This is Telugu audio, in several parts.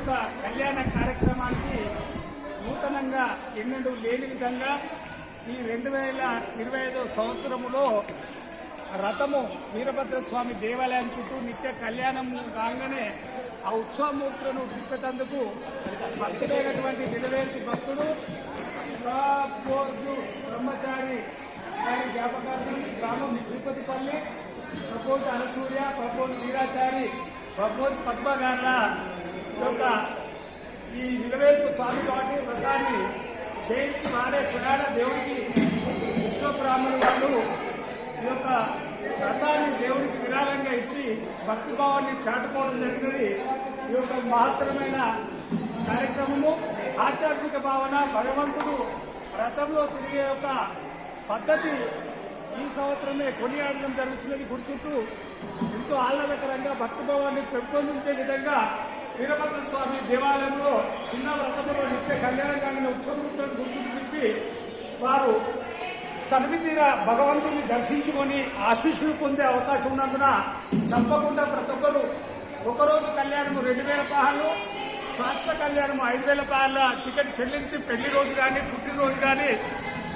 యొక్క కళ్యాణ కార్యక్రమానికి నూతనంగా ఎన్నడూ లేని విధంగా ఈ రెండు వేల ఇరవై ఐదో సంవత్సరములో రథము వీరభద్ర స్వామి దేవాలయం చుట్టూ నిత్య కళ్యాణం కాగానే ఆ ఉత్సవమూర్తులను తిప్పేటందుకు భక్తుడైనటువంటి నిలవేర్చి భక్తుడు రాబోజు బ్రహ్మచారి గారి జ్ఞాపకార్థం గ్రామం తిరుపతిపల్లి ప్రబోధ్ అనసూయ ప్రబోధ్ వీరాచారి ప్రబోధ్ పద్మగార్ల యొక్క ఈ నిలవేల్పు స్వామి వాటి వ్రతాన్ని చేయించి వాడే దేవుడికి విశ్వబ్రాహ్మణు వాళ్ళు ఈ యొక్క వ్రతాన్ని దేవుడికి విరాళంగా ఇచ్చి భక్తిభావాన్ని చాటుకోవడం జరిగినది ఈ యొక్క మహత్తరమైన కార్యక్రమము. ఆధ్యాత్మిక భావన భగవంతుడు వ్రతంలో తిరిగే యొక్క పద్ధతి ఈ సంవత్సరమే కొనియాడడం జరుగుతుందని గుడి ఎంతో ఆహ్లాదకరంగా భక్తిభావాన్ని పెంపొందించే విధంగా వీరభద్ర స్వామి దేవాలయంలో చిన్న వ్రతంలో నిత్య కళ్యాణకాన్ని ఉత్సవం గుడి చుట్టూ వారు తనివి తీర భగవంతుని దర్శించుకొని ఆశీస్సులు పొందే అవకాశం ఉన్నందున చంపకుండా ప్రతి ఒక్కరు ఒకరోజు కళ్యాణము రెండు వేల పాహాలు శాస్త్ర కళ్యాణము ఐదు వేల పాహాల టికెట్ చెల్లించి పెళ్ళి రోజు కానీ పుట్టినరోజు కానీ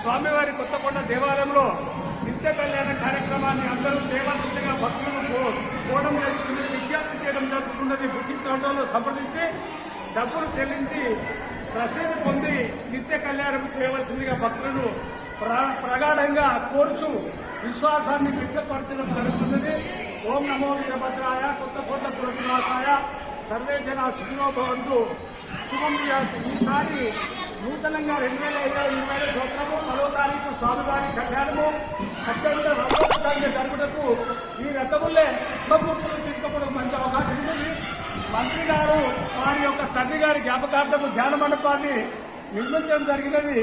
స్వామివారి కొత్తకొండ దేవాలయంలో నిత్య కళ్యాణ కార్యక్రమాన్ని అందరూ చేయవలసిందిగా భక్తులు కో- కోవడం జరుగుతున్నది విజ్ఞప్తి చేయడం జరుగుతున్నది సంప్రదించి డబ్బులు చెల్లించి రసీదు పొంది నిత్య కళ్యాణం చేయవలసిందిగా భక్తులను ప్రగాఢంగా కోరుచు విశ్వాసాన్ని వ్యక్తపరచడం జరుగుతున్నది. ఓం నమో వీరభద్రాయ కొత్త కోట్ల పురనివాసాయ సర్వే జన సుఖినో భవంతు. శుభం ఈసారి నూతనంగా రెండు వేల ఇరవై ఇరవై ఐదు సంవత్సరము పదో తారీఖు స్వామివారి కళ్యాణము. అత్యంత మంత్రి గారు వారి యొక్క తండ్రి గారి జ్ఞాపకార్థము ధ్యాన మండపాన్ని నిర్మించడం జరిగినది.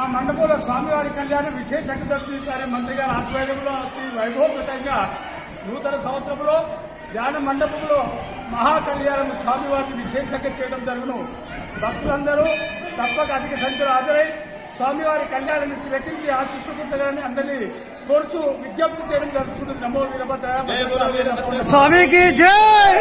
ఆ మండపంలో స్వామివారి కళ్యాణం విశేషంగా జరుగుతుంది. మంత్రి గారి ఆధ్వర్యంలో అతి వైభవపేతంగా నూతన సంవత్సరంలో ధ్యాన మండపంలో మహా కళ్యాణం స్వామివారిని విశేషంగా చేయడం జరుగును. భక్తులందరూ తప్పక అధిక సంఖ్యలో హాజరై స్వామివారి కళ్యాణాన్ని తిలకించి ఆశీస్సు పొందగానే అందరినీ కోరుచు విజ్ఞప్తి చేయడం జరుగుతుంది. నమో వీరభద్ర. స్వామికి జై!